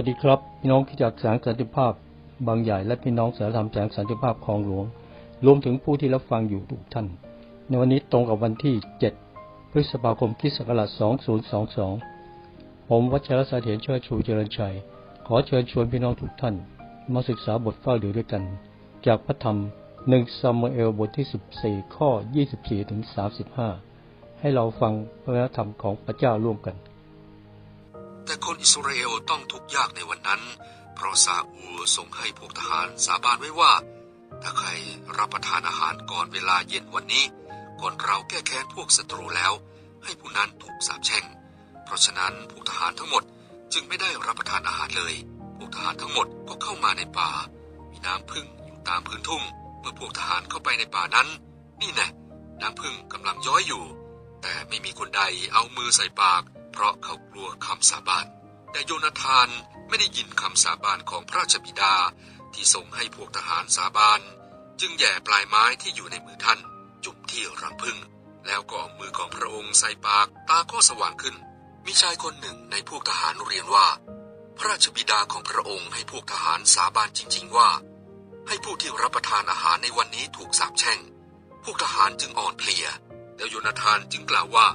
วัสดีครับ พี่น้องที่จากแสงสันติภาพบางใหญ่และพี่น้องสารธรรมแสงสันติภาพคลองหลวง รวมถึงผู้ที่รับฟังอยู่ทุกท่าน ในวันนี้ตรงกับวันที่ 7 พฤษภาคมคิศักราช2022 ผมวัชรสเถียรช่วยชูเจริญชัย ขอเชิญชวนพี่น้องทุกท่าน มาศึกษาบทเฝ้าดูด้วยกัน จากพระธรรมหนึ่งซามูเอลบทที่ 14 ข้อ 24ถึง35 ให้เราฟังพระธรรมของพระเจ้าร่วมกัน แต่คนอิสราเอลต้องทุกข์ยากในวันนั้น เพราะซาอูลทรงให้พวกทหารสาบานไว้ว่า ถ้าใครรับประทานอาหารก่อนเวลาเย็นวันนี้ ก่อนเราแก้แค้นพวกศัตรูแล้ว ให้ผู้นั้นถูกสาปแช่ง เพราะฉะนั้นพวกทหารทั้งหมดจึงไม่ได้รับประทานอาหารเลย พวกทหารทั้งหมดก็เข้ามาในป่า มีน้ำพึ่งอยู่ตามพื้นทุ่ง เมื่อพวกทหารเข้าไปในป่านั้น นี่แน่น้ำพึ่งกำลังย้อยอยู่ แต่ไม่มีคนใดเอามือใส่ปาก เพราะเขากลัวคำสาบาน แต่โยนาธานไม่ได้ยินคำสาบานของพระราชบิดาที่ทรงให้พวกทหารสาบาน จึงแย่ปลายไม้ที่อยู่ในมือท่าน จุ่มที่รังพึ่ง แล้วก็เอามือของพระองค์ใส่ปากตาก็สว่างขึ้น มีชายคนหนึ่งในพวกทหารเรียนว่า พระราชบิดาของพระองค์ให้พวกทหารสาบานจริง ๆ ว่า ให้ผู้ที่รับประทานอาหารในวันนี้ถูกสาปแช่ง พวกทหารจึงอ่อนเพลีย แล้วโยนาธานจึงกล่าวว่า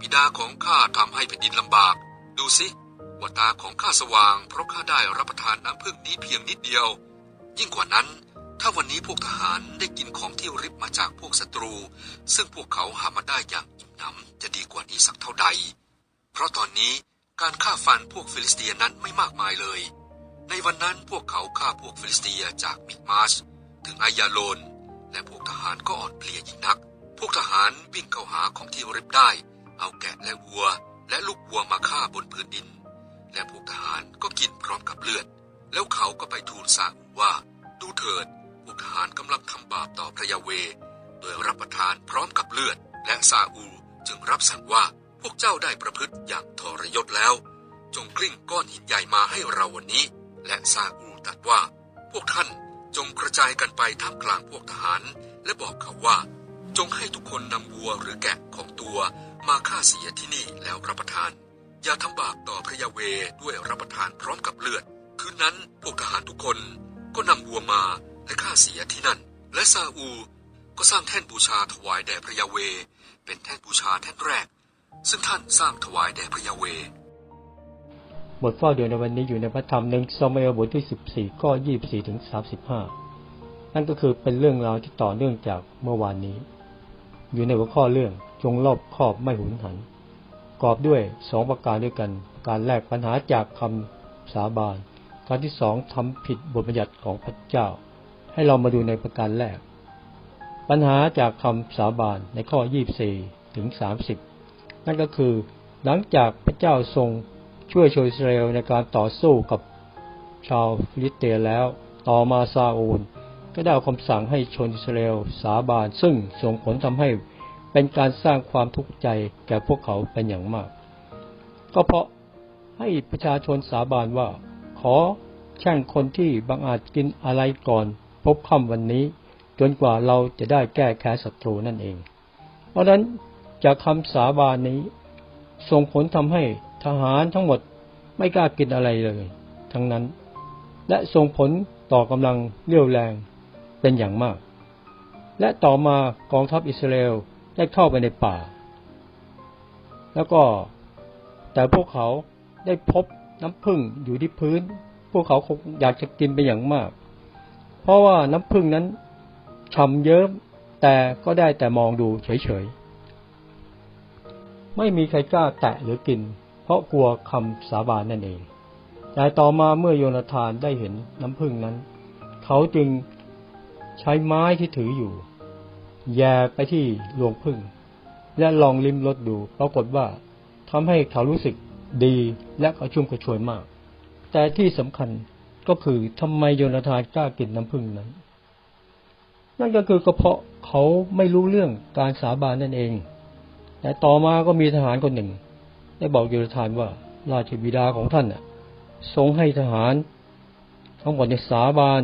บิดาของข้าทำให้แผ่นดินลำบาก ดูสิว่าตาของข้าสว่าง เพราะข้าได้รับประทานน้ำพึ่งนี้เพียงนิดเดียว ยิ่งกว่านั้น ถ้าวันนี้พวกทหารได้กินของที่ริบมาจากพวกศัตรู ซึ่งพวกเขาหามาได้อย่างอิ่มหนำจะดีกว่านี้สักเท่าใด เพราะตอนนี้การฆ่าฟันพวกฟิลิสเตียนั้นไม่มากมายเลย ในวันนั้นพวกเขาฆ่าพวกฟิลิสเตียจากมิกมาสถึงอายาโลนและพวกทหารก็อ่อนเพลียยิ่งนัก พวกทหารวิ่งเข้าหาของที่ริบได้ เอาแกะและวัว และลูกวัวมาฆ่าบนพื้นดิน และพวกทหารก็กินพร้อมกับเลือด แล้วเขาก็ไปทูลซาอูว่า ดูเถิด พวกทหารกำลังทำบาปต่อพระยาเว โดยรับประทานพร้อมกับเลือด และซาอูจึงรับสั่งว่าพวกเจ้าได้ประพฤติอย่างทรยศแล้ว จงกลิ้งก้อนหินใหญ่มาให้เราวันนี้ และซาอูลตรัสว่า พวกท่านจงกระจายกันไปท่ามกลางพวกทหาร และบอกเขาว่า จงให้ทุกคนนำวัวหรือแกะของตัว มาฆ่าเสียที่นี่แล้วรับประทาน อย่าทำบาปต่อพระยาเวด้วยรับประทานพร้อมกับเลือด คืนนั้นพวกทหารทุกคนก็นำวัวมาและฆ่าเสียที่นั่น และซาอูก็สร้างแท่นบูชาถวายแด่พระยาเว เป็นแท่นบูชาแท่นแรก ซึ่งท่านสร้างถวายแด่พระยาเว บทเฝ้าเดือนในวันนี้อยู่ในพระธรรมหนึ่งซามูเอลบทที่14ข้อ24ถึง35นั่นก็คือเป็นเรื่องราวที่ต่อเนื่องจากเมื่อวานนี้ อยู่ในหัวข้อเรื่อง จงรอบครอบไม่หุนหันกรอบด้วยสองประการด้วยกัน การแรกปัญหาจากคำสาบานการที่สองทำผิดบทบัญญัติของพระเจ้า ให้เรามาดูในประการแรก ปัญหาจากคำสาบานในข้อ 24 ถึง 30 นั่นก็คือ หลังจากพระเจ้าทรงช่วยชาวอิสราเอลในการต่อสู้กับชาวฟิลิสเตียแล้ว ต่อมาซาอูล ก็ได้เอาคำสั่งให้ชนอิสราเอลสาบาน ซึ่งส่งผลทำให้ เป็นการสร้างความทุกข์ใจแก่พวกเขาเป็นอย่างมาก ก็เพราะให้ประชาชนสาบานว่า ขอแช่งคนที่บังอาจกินอะไรก่อน พบค่ำวันนี้ จนกว่าเราจะได้แก้แค้นศัตรูนั่นเอง เพราะนั้นจากคำสาบานนี้ ส่งผลทำให้ทหารทั้งหมดไม่กล้ากินอะไรเลย ทั้งนั้น และส่งผลต่อกำลังเรี่ยวแรงเป็นอย่างมาก และต่อมากองทัพอิสราเอล ได้เข้าไปในป่า แล้วก็แต่พวกเขาได้พบน้ำผึ้งอยู่ที่พื้น พวกเขาคงอยากจะกินเป็นอย่างมาก เพราะว่าน้ำผึ้งนั้นฉ่ำเยิ้มแต่ก็ได้แต่มองดูเฉยๆ ไม่มีใครกล้าแตะหรือกิน เพราะกลัวคำสาบานนั่นเอง แต่ต่อมาเมื่อโยนาธานได้เห็นน้ำผึ้งนั้น เขาจึงใช้ไม้ที่ถืออยู่ แย่ไปที่รวงผึ้งและลองลิ้มรสดูปรากฏว่าทำให้เขารู้สึกดีและกระชุ่มกระชวยมาก แต่ที่สำคัญก็คือทำไมโยนาธานกล้ากินน้ำผึ้งนั้น นั่นก็คือก็เพราะเขาไม่รู้เรื่องการสาบานนั่นเอง แต่ต่อมาก็มีทหารคนหนึ่ง ได้บอกโยนาธานว่าราชบิดาของท่านน่ะทรงให้ทหารทั้งหมดในสาบาน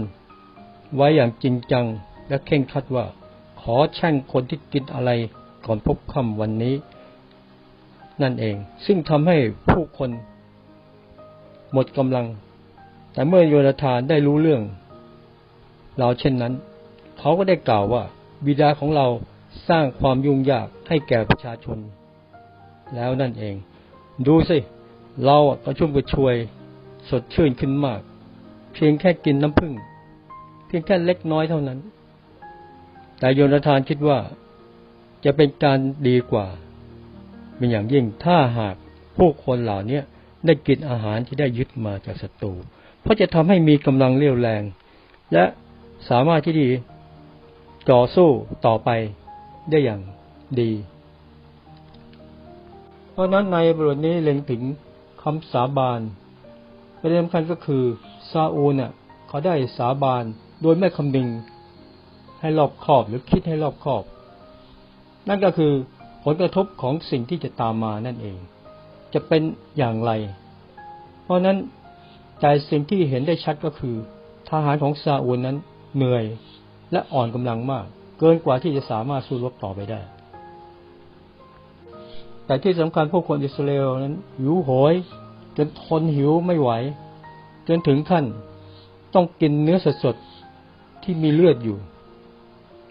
ไว้อย่างจริงจังและเข่งคัดว่า ขอแช่งคนที่กินอะไรก่อนพบค่ำวันนี้ นั่นเอง ซึ่งทำให้ผู้คน หมดกำลัง แต่เมื่อโยนาธานได้รู้เรื่อง เราเช่นนั้น เขาก็ได้กล่าวว่า บิดาของเราสร้างความยุ่งยากให้แก่ประชาชน แล้วนั่นเอง ดูสิ เราก็ชุ่มกระชวย สดชื่นขึ้นมาก เพียงแค่กินน้ำผึ้งเพียงแค่เล็กน้อยเท่านั้น แต่โยนาธานคิดว่าจะเป็นการดีกว่า เป็นอย่างยิ่งถ้าหากผู้คนเหล่านี้ได้กินอาหารที่ได้ยึดมาจากศัตรูเพราะจะทำให้มีกำลังเรี่ยวแรง และสามารถที่ดีต่อสู้ต่อไปได้อย่างดี เพราะนั้นในบทนี้เล็งถึงคำสาบานประเด็นสำคัญก็คือซาอูเนี่ยเขาได้สาบานโดยไม่คำนึง ให้รอบคอบหรือคิดให้รอบคอบ นั่นก็คือผลกระทบของสิ่งที่จะตามมานั่นเอง จะเป็นอย่างไร เพราะนั้นแต่สิ่งที่เห็นได้ชัดก็คือ ทหารของซาอูลนั้นเหนื่อยและอ่อนกำลังมาก เกินกว่าที่จะสามารถสู้รบต่อไปได้ แต่ที่สำคัญพวกคนอิสราเอลนั้นหิวโหย จนทนหิวไม่ไหว จนถึงขั้นต้องกินเนื้อสดๆที่มีเลือดอยู่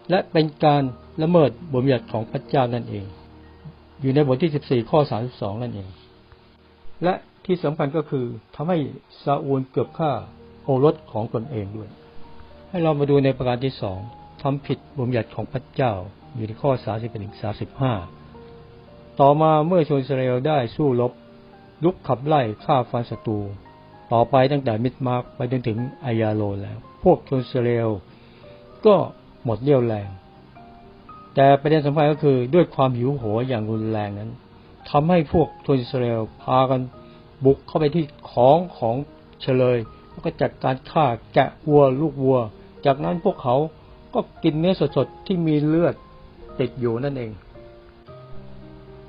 และเป็นการละเมิดบทบัญญัติของพระเจ้านั่นเอง อยู่ในบทที่ 14 ข้อ 32 นั่นเอง และที่สำคัญก็คือทำให้ซาอูลเกือบฆ่าโอรสของตนเองด้วย ให้เรามาดูในประการที่สองทำผิดบทบัญญัติของพระเจ้าอยู่ในข้อ 31ถึง35 ต่อมาเมื่อชนอิสราเอลได้สู้รบ ลุกขับไล่ฆ่าฟันศัตรูต่อไปตั้งแต่มิดมาร์กไปจนถึงอายาโลแล้ว พวกชนอิสราเอลก็ หมดเรี่ยวแรง แต่ประเด็นสำคัญก็คือด้วยความหิวโหยอย่างรุนแรงนั้นทำให้พวกชนอิสราเอลพากันบุกเข้าไปที่ของของเฉลย แล้วก็จัดการฆ่าแกะวัวลูกวัว จากนั้นพวกเขาก็กินเนื้อสดๆที่มีเลือดติดอยู่นั่นเอง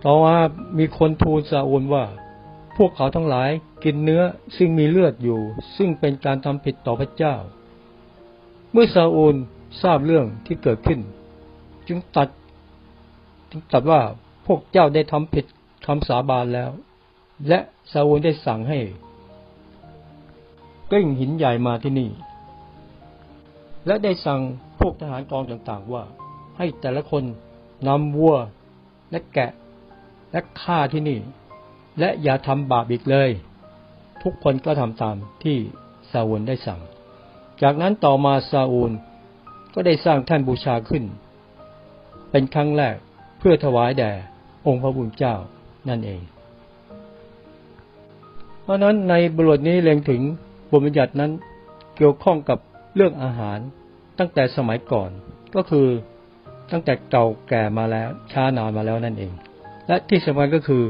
ต่อมามีคนทูลซาอูลว่า พวกเขาทั้งหลายกินเนื้อซึ่งมีเลือดอยู่ ซึ่งเป็นการทำผิดต่อพระเจ้า เมื่อซาอูล ทราบเรื่องที่เกิดขึ้น จึงตัด จึงตัดว่าพวกเจ้าได้ทำผิดคำสาบานแล้ว และซาอูลได้สั่งให้กลิ้งหินใหญ่มาที่นี่ และได้สั่งพวกทหารกองต่างๆว่า ให้แต่ละคนนำวัวและแกะและฆ่าที่นี่ และอย่าทำบาปอีกเลย ทุกคนก็ทำตามที่ซาอูลได้สั่ง จากนั้นต่อมาซาอูล ก็ได้สร้างแท่นบูชาขึ้น เป็นครั้งแรกเพื่อถวายแด่องค์พระบุญเจ้านั่นเอง เพราะนั้นในบทนี้เล็งถึงบทบัญญัตินั้นเกี่ยวข้องกับเรื่องอาหารตั้งแต่สมัยก่อนก็คือตั้งแต่เก่าแก่มาแล้วช้านานมาแล้วนั่นเอง และที่สำคัญก็คือ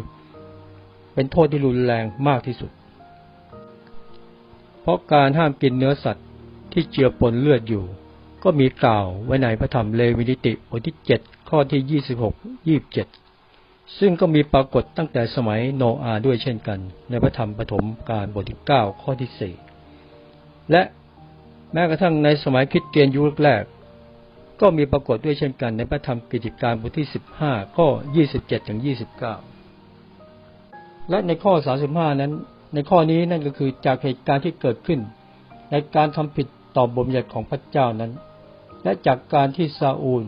เป็นโทษที่รุนแรงมากที่สุด เพราะการห้ามกินเนื้อสัตว์ที่เจือปนเลือดอยู่ ก็มีกล่าวไว้ในพระธรรมเลวีนิติบทที่7ข้อที่26 27ซึ่งก็มีปรากฏตั้งแต่สมัยโนอาด้วยเช่นกัน ในพระธรรมปฐมกาลบทที่9ข้อที่4และแม้กระทั่งในสมัยคริสเตียนยุคแรก ก็มีปรากฏด้วยเช่นกันในพระธรรมกิจการบทที่15ข้อ27ถึง29และในข้อ35นั้น ในข้อนี้นั่นก็คือจากเหตุการณ์ที่เกิดขึ้น ในการทำผิดต่อบทบัญญัติของพระเจ้านั้น และจากการที่ซาอูล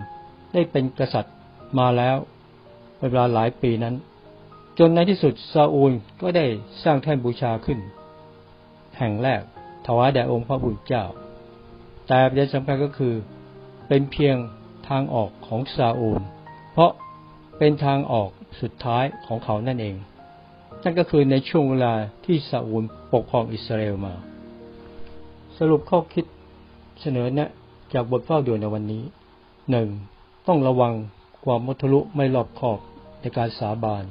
ได้เป็นกษัตริย์มาแล้วเป็นเวลาหลายปีนั้น จนในที่สุดซาอูลก็ได้สร้างแท่นบูชาขึ้น แห่งแรกถวายแด่องค์พระบุญเจ้า แต่ประเด็นสำคัญก็คือ เป็นเพียงทางออกของซาอูล เพราะเป็นทางออกสุดท้ายของเขานั่นเอง นั่นก็คือในช่วงเวลาที่ซาอูลปกครองอิสราเอลมา สรุปข้อคิดเสนอแนะ จากบทเฝ้าด่วนในวันนี้หนึ่งต้องระวังความมัทะลุไม่รอบคอบในการสาบาน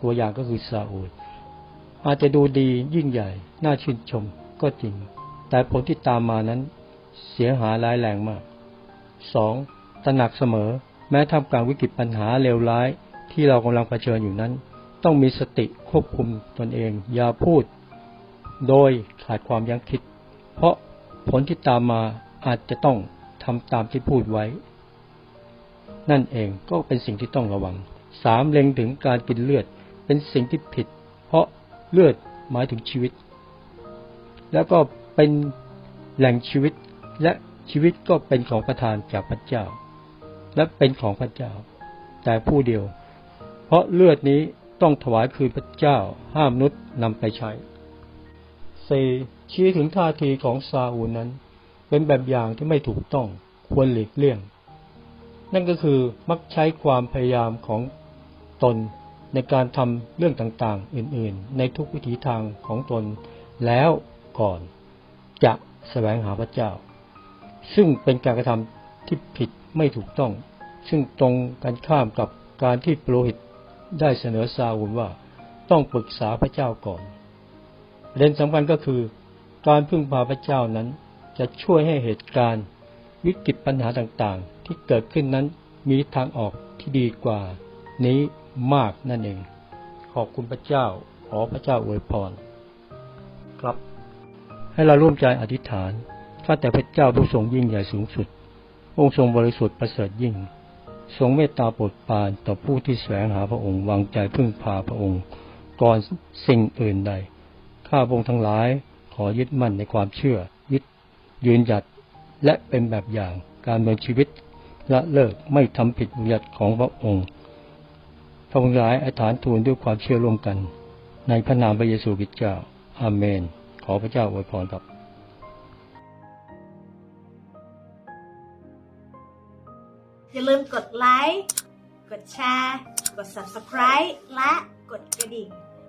ตัวอย่างก็คือซาอูลอาจจะดูดียิ่งใหญ่ น่าชื่นชมก็จริง แต่ผลที่ตามมานั้น เสียหายร้ายแรงมากสองตระหนักเสมอ แม้ทำกลางวิกฤตปัญหาเลวร้าย ที่เรากำลังเผชิญอยู่นั้น ต้องมีสติควบคุมตนเอง อย่าพูด โดยขาดความยั้งคิด เพราะผลที่ตามมา อาจจะต้องทำตามที่พูดไว้ นั่นเองก็เป็นสิ่งที่ต้องระวังสามเล็งถึงการกินเลือดเป็นสิ่งที่ผิด เพราะเลือดหมายถึงชีวิต แล้วก็เป็นแหล่งชีวิตและชีวิตก็เป็นของประทานจากพระเจ้า และเป็นของพระเจ้า แต่ผู้เดียว เพราะเลือดนี้ต้องถวายคืนพระเจ้า ห้ามนุษย์นำไปใช้ 4. ชี้ถึงท่าทีของซาอูนั้น เป็นแบบอย่างที่ไม่ถูกต้องควรหลีกเลี่ยง นั่นก็คือมักใช้ความพยายามของตนในการทำเรื่องต่างๆ อื่นๆ ในทุกวิถีทางของตนแล้วก่อนจะแสวงหาพระเจ้า ซึ่งเป็นการกระทำที่ผิดไม่ถูกต้อง ซึ่งตรงกันข้ามกับการที่โปรหิตได้เสนอซาอูลว่าต้องปรึกษาพระเจ้าก่อนประเด็นสำคัญก็คือ การพึ่งพาพระเจ้านั้น จะช่วยให้เหตุการณ์ วิกฤตปัญหาต่างๆ ที่เกิดขึ้นนั้นมีทางออกที่ดีกว่า นี้มากนั่นเอง ขอบคุณพระเจ้า ขอพระเจ้าอวยพร ครับ ให้เราร่วมใจอธิษฐานข้าแต่พระเจ้าผู้ทรงยิ่งใหญ่สูงสุด องค์ทรงบริสุทธิ์ประเสริฐยิ่ง ทรงเมตตาโปรดปรานต่อผู้ที่แสวงหาพระองค์วางใจพึ่งพาพระองค์ ก่อนสิ่งอื่นใด ข้าพระองค์ทั้งหลายขอยึดมั่นในความเชื่อ ยืนหยัดและเป็นแบบอย่างการดำเนินชีวิตละเลิกไม่ทำผิดบัญญัติของพระองค์ข้าพระองค์ทั้งหลายอธิษฐานทูลด้วยความเชื่อร่วมกัน ในพระนามพระเยซูคริสต์เจ้า อาเมน ขอพระเจ้าอวยพรครับอย่าลืมกดไลค์ กดแชร์ กด Subscribe และกดกระดิ่ง